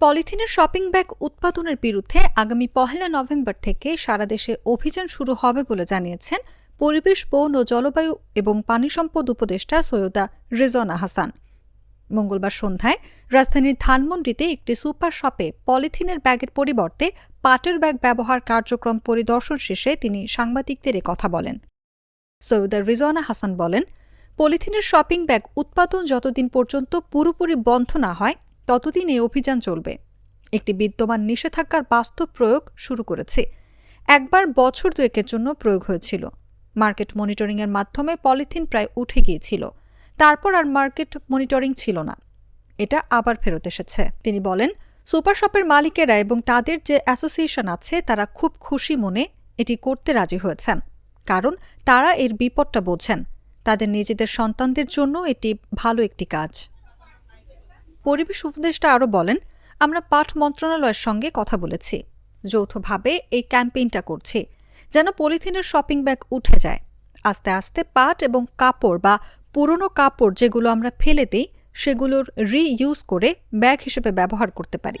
পলিথিনের shopping bag উৎপাদনের বিরুদ্ধে আগামী পহেলা নভেম্বর থেকে সারা দেশে অভিযান শুরু হবে বলে জানিয়েছেন পরিবেশ, বন ও জলবায়ু এবং পানি সম্পদ উপদেষ্টা সৈয়দা রেজনা হাসান। মঙ্গলবার সন্ধ্যায় রাজধানীর ধানমন্ডিতে একটি সুপার শপে পলিথিনের ব্যাগের পরিবর্তে পাটের ব্যাগ ব্যবহার কার্যক্রম পরিদর্শন শেষে তিনি সাংবাদিকদের কথা বলেন। সৈয়দা রিজওয়ানা হাসান বলেন, পলিথিনের শপিং ব্যাগ উৎপাদন যতদিন পর্যন্ত পুরোপুরি বন্ধ না হয় ততদিন এই অভিযান চলবে। একটি বিদ্যমান নিষেধাজ্ঞার বাস্তব প্রয়োগ শুরু করেছে। একবার বছর দুয়েকের জন্য প্রয়োগ হয়েছিল। মার্কেট মনিটরিংয়ের মাধ্যমে পলিথিন প্রায় উঠে গিয়েছিল। তারপর আর মার্কেট মনিটরিং ছিল না। এটা আবার ফেরত এসেছে। তিনি বলেন সুপার শপের মালিকেরা এবং তাদের যে অ্যাসোসিয়েশন আছে, তারা খুব খুশি মনে এটি করতে রাজি হয়েছেন। কারণ তারা এর বিপদটা বোঝেন। তাদের নিজেদের সন্তানদের জন্য এটি ভালো একটি কাজ। পরিবেশ উপদেষ্টা আরও বলেন, আমরা পাট মন্ত্রণালয়ের সঙ্গে কথা বলেছি। যৌথভাবে এই ক্যাম্পেইনটা করছি, যেন পলিথিনের শপিং ব্যাগ উঠে যায়। আস্তে আস্তে পাট এবং কাপড় বা পুরনো কাপড় যেগুলো আমরা ফেলে দিই, সেগুলোর রিইউজ করে ব্যাগ হিসেবে ব্যবহার করতে পারি।